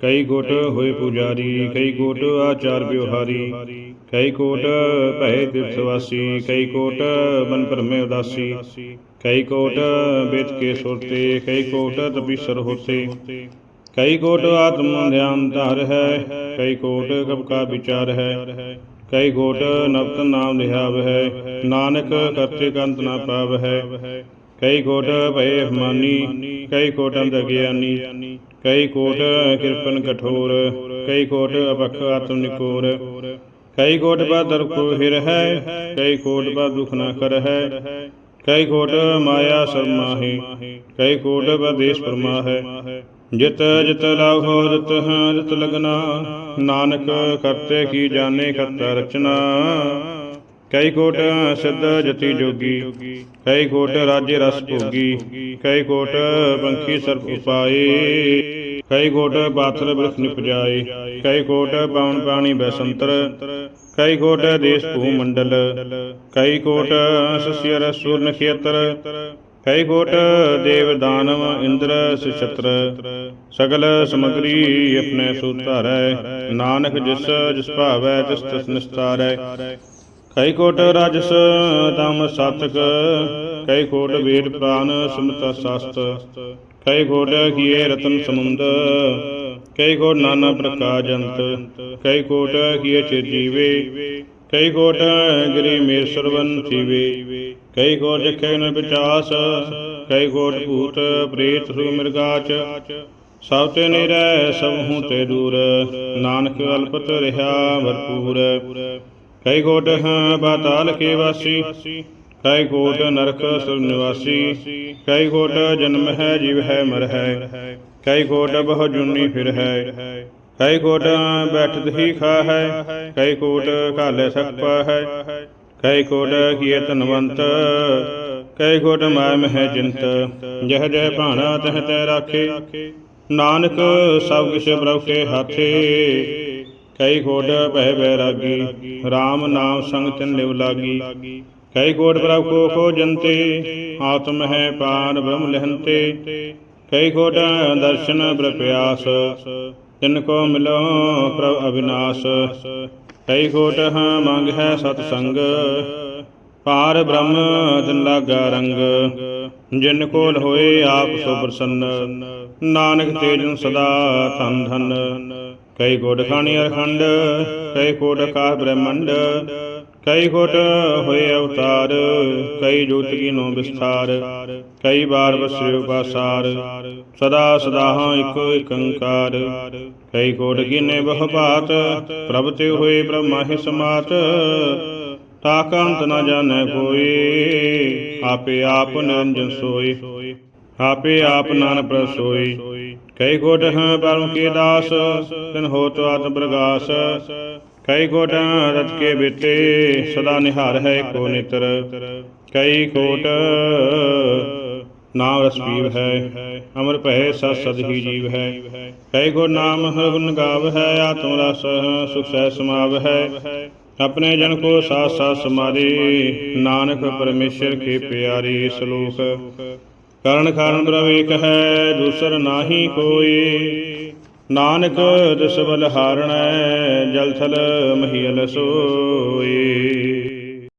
ਕਈ ਕੋਟ ਹੋਏ ਪੁਜਾਰੀ ਕਈ ਕੋਟ ਆਚਾਰ ਵਿਵਹਾਰੀ ਕਈ ਕੋਟ ਭੈ ਤਿਰਥ ਵਾਸੀ ਕਈ ਕੋਟ ਬਨ ਭਰਮੇ ਉਦਾਸੀ ਕਈ ਕੋਟ ਵੇਦ ਕੇ ਸੁਰਤੇ ਕਈ ਕੋਟ ਤਪੀਸਰ ਹੋਤੇ ਕਈ ਕੋਟ ਆਤਮ ਧਿਆਨ ਧਾਰ ਹੈ ਕਈ ਕੋਟ ਕਬ ਕਾ ਵਿਚਾਰ ਹੈ ਕਈ ਕੋਟ ਨਵਤ ਨਾਮ ਲਿਹਾਵ ਹੈ ਨਾਨਕ ਕਰਤੇ ਕੰਤ ਨਾ ਪਾਵ ਹੈ ਕਈ ਕੋਟ ਭਏ ਅਭਿਮਾਨੀ ਕਈ ਕੋਟ ਅੰਧ ਗਿਆਨੀ ਕਈ ਕੋਟ ਕਿਰਪਨ ਕਠੋਰ ਕਈ ਕੋਟ ਅਪਖ ਆਤਮ ਨਿਕੋਰ ਕਈ ਕੋਟ ਬਾ ਦਰ ਕੋ ਹਿਰ ਹੈ ਕਈ ਕੋਟ ਬਾ ਦੁਖ ਨਾ ਕਰ ਹੈ ਕਈ ਕੋਟ ਮਾਇਆ ਸਰਮਾਹੀ ਕਈ ਕੋਟ ਬਾ ਦੇਸ ਪਰਮਾ ਹੈ ਜਿਤ ਜਿਤ ਲਾਹੋ ਰਤ ਹਾਂ ਰਤ ਲਗਨਾ ਨਾਨਕ ਕਰਤੇ ਕੀ ਜਾਣੇ ਕਰਤਾ ਰਚਨਾ ਕਈ ਕੋਟ ਸਿੱਧ ਜਤੀ ਜੋਗੀ, ਕਈ ਕੋਟ ਰਾਜ ਰਸ ਭੋਗੀ, ਕਈ ਕੋਟ ਬੰਖੀ ਸਰਪ ਉਪਾਏ, ਕਈ ਕੋਟ ਬਾਤਲ ਬ੍ਰਿਖ ਨਿਪਜਾਏ, ਕਈ ਕੋਟ ਪਵਨ ਪਾਣੀ ਬੈਸੰਤਰ, ਕਈ ਕੋਟ ਦੇਸ ਭੂ ਮੰਡਲ, ਕਈ ਕੋਟ ਸਸਿਅਰ ਸੂਰ ਨਖੇਤਰ, ਕਈ ਕੋਟ ਦੇਵ ਦਾਨਵ ਇੰਦਰ ਸੁਛਤਰ, ਸਗਲ ਸਮਗਰੀ ਆਪਣੇ ਸੁਧਾਰੈ ਨਾਨਕ ਜਿਸ ਜਿਸ ਭਾਵੈ ਤਿਸ ਤਿਸ ਨਿਸਤਾਰੈ ਕਈ ਕੋਟ ਰਾਜਸ, ਤਮ ਸਤਕ, ਕਈ ਕੋਟ ਵੇਦ ਪ੍ਰਾਨ ਸਮਤ ਸਸਤ। ਕਈ ਕੋਟ ਕੀਏ ਰਤਨ ਸਮੁੰਦ, ਕਈ ਕੋਟ ਨਾਨਾ ਪ੍ਰਕਾਰ ਕਈ ਕੋਟ ਕੀਏ ਚਿਰਜੀਵੇ ਕਈ ਕੋਟ ਗਰੀ ਮੇਸ਼ਰਵਨ ਥੀਵੇ। ਕਈ ਕੋਟ ਜਖੇ ਨ ਵਿਚਾਸ ਕਈ ਕੋਟ ਭੂਤ ਪ੍ਰੇਤ ਸੂ ਮਿਰਗਾਚ ਸਭ ਤੇ ਨਿਰੈ, ਸਭ ਹੂੰ ਤੇ ਦੂਰ, ਨਾਨਕ ਅਲਪਤ ਰਹਾ ਭਰਪੂਰ। ਕਈ ਕੋਟ ਹਾਂ ਪਾਤਾਲ ਕੇ ਵਾਸੀ ਕਈ ਕੋਟ ਨਰਕ ਸੁਰ ਨਿਵਾਸੀ ਕਈ ਕੋਟ ਜਨਮ ਹੈ ਜੀਵ ਹੈ ਮਰ ਹੈ ਕਈ ਕੋਟ ਬਹੁ ਜੁਨੀ ਫਿਰ ਹੈ ਕਈ ਕੋਟ ਬੈਠਤ ਹੀ ਖਾ ਹੈ ਕਈ ਕੋਟ ਘਾਲੇ ਸਕਪਾ ਹੈ ਕਈ ਕੋਟ ਕੀਏ ਧਨਵੰਤ ਕਈ ਕੋਟ ਮਾਇ ਮਹਿ ਜਿੰਤ ਜਹ ਜਹ ਭਾਣਾ ਤਹ ਤੈ ਰਾਖੇ, ਨਾਨਕ ਸਭ ਕਿਛ ਪ੍ਰਭ ਕੇ ਹਾਥੇ ਕਈ ਕੋਟ ਭੈ ਬੈਰਾਗੀ RAM ਨਾਮ ਸੰਗ ਤਿਨ ਲਿਵ ਲਾਗੀ। ਕਈ ਕੋਟ ਪ੍ਰਭ ਕੋ ਖੋ ਜੰਤੇ, ਆਤਮ ਹੈ ਪਾਰ ਬ੍ਰਹਮ ਲਹੰਤੇ। ਕਈ ਕੋਟ ਦਰਸ਼ਨ ਪ੍ਰਪਿਆਸ ਤਿਨ ਕੋ ਮਿਲੋ ਪ੍ਰਭ ਅਵਿਨਾਸ਼। ਕਈ ਕੋਟ ਹਾਂ ਮੰਗ ਹੈ ਸਤ ਸੰਗ ਪਾਰ ਬ੍ਰਹਮ ਤਿਨ ਲਾਗਾ ਰੰਗ। ਜਿਨ ਕੋਲ ਹੋਏ ਆਪ ਸੋ ਪ੍ਰਸੰਨ, ਨਾਨਕ ਤੇਜਨ ਸਦਾ ਧਨ ਧਨ। ਕਈ ਕੋਟ ਖਾਣੀ ਅਰਖੰਡ ਕਈ ਕੋਟ ਆਕਾਸ਼ ਬ੍ਰਹਮੰਡ, ਕਈ ਕੋਟ ਹੋਏ ਅਵਤਾਰ, ਕਈ ਜੋਤ ਕੀਨੋ ਵਿਸਥਾਰ, ਕਈ ਬਾਰ ਵਸਿਓ ਪਾਸਾਰ, ਸਦਾ ਸਦਾ ਹਾਂ ਇਕੋ ਏਕੰਕਾਰ ਕਈ ਕੋਟ ਕੀਨੇ ਬਹੁ ਬਾਤ ਪ੍ਰਭ ਤੇ ਹੋਏ ਬ੍ਰਹਮਾ ਹੀ ਸਮਾਤ ਤਾਕਾ ਅੰਤ ਨ ਜਾਣੈ ਕੋਈ, ਆਪੇ ਆਪ ਨਿਰੰਜਨ ਸੋਈ, ਆਪੇ ਆਪ ਨਾਨ ਪ੍ਰਸੋਈ ਕਈ ਕੋਟ ਹਾਂ ਪਰਮ ਕੇ ਦਾਸ, ਤਿਨ ਹੋਤ ਆਤਮ ਪ੍ਰਗਾਸ। ਕਈ ਕੋਟ ਰਤ ਕੇ ਬੇਟੇ ਸਦਾ ਨਿਹਾਰ ਹੈ ਕੋ ਨਿਤਰ। ਕਈ ਕੋਟ ਨਾਮ ਰਸ ਪੀਵ ਹੈ, ਅਮਰ ਭੈ ਸਤ ਸਦ ਹੀ ਜੀਵ ਹੈ। ਕਈ ਕੋ ਨਾਮ ਹਰ ਗੁਣ ਗਾਵ ਹੈ, ਆਤਮ ਰਸ ਸੁਖ ਸਹਿ ਸਮਾਵ ਹੈ। ਆਪਣੇ ਜਨ ਕੋ ਸਾਥ ਸਾਥ ਸਮਾਰੇ ਨਾਨਕ ਪਰਮੇਸ਼ਰ ਕੇ ਪਿਆਰੀ ਸ਼ਲੋਕ। ਕਰਨ ਕਾਰਨ ਪ੍ਰਵੇਕ ਹੈ ਦੂਸਰ ਨਾਹੀ ਕੋਈ। ਨਾਨਕ ਦਸ ਬਲ ਹਾਰਣੈ, ਜਲ ਥਲ ਮਹੀਲ ਸੋਏ